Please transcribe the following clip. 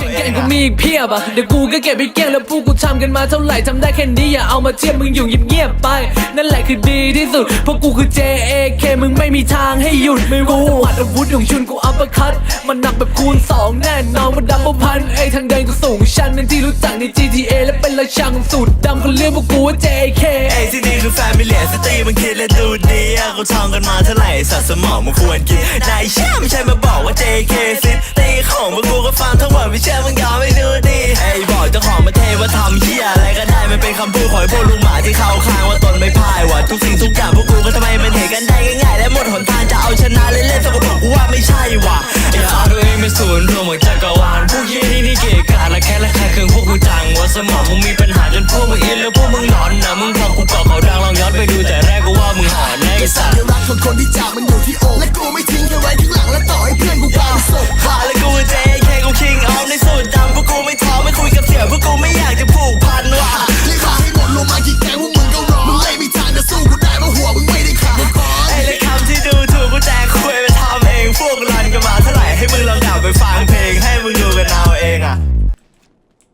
เก่งๆกูมีอีกเพียบอะเดี๋ยวกูก็เก็บไปเกลี้ยงแล้วพวกกูทำกันมาเท่าไหร่ทำได้แค่นี้อย่าเอามาเทียบมึงอยู่เงียบๆไป นั่นแหละคือดีที่สุดเพราะกูคือ JAK มึงไม่มีทางให้หยุดไม่รู้วัดอาวุธของชุนกูอัปเปอร์คัตมันหนักแบบคูณสองแน่นอนว่าดับเบิลพันไอ้ทางเดินกูสูงชันเป็นที่รู้จักใน GTA และเป็นราชาของสูตรดำเขาเรียกพวกกูว่า JAK ไอ้ที่นี่คือแฟมิเลียสตรีมันคิดและดูดีอะเขาทองกันมาเท่าไหร่สัตว์สมองมันควรกินไม่ใช่มาบ คำพูดของไอ้พวกลุงหมาที่เข้าข้างว่าตนไม่พ่ายว่าทุกสิ่งทุกอย่างพวกกูก็ทำไมมันเห็นกันได้ง่ายๆและหมดหนทางจะเอาชนะเล่นๆสกปรกกูว่าไม่ใช่ว่ะไอ้อย่าเอาตัวเองเป็นศูนย์รวมของจักรวาลพวกเยี่ยนี่นี่เกะกะและแค่และแค่เครื่องพวกกูจังว่าสมองมึงมีปัญหาจนพวกมึงอินแล้วพวกมึงหลอนนะมึงพอ five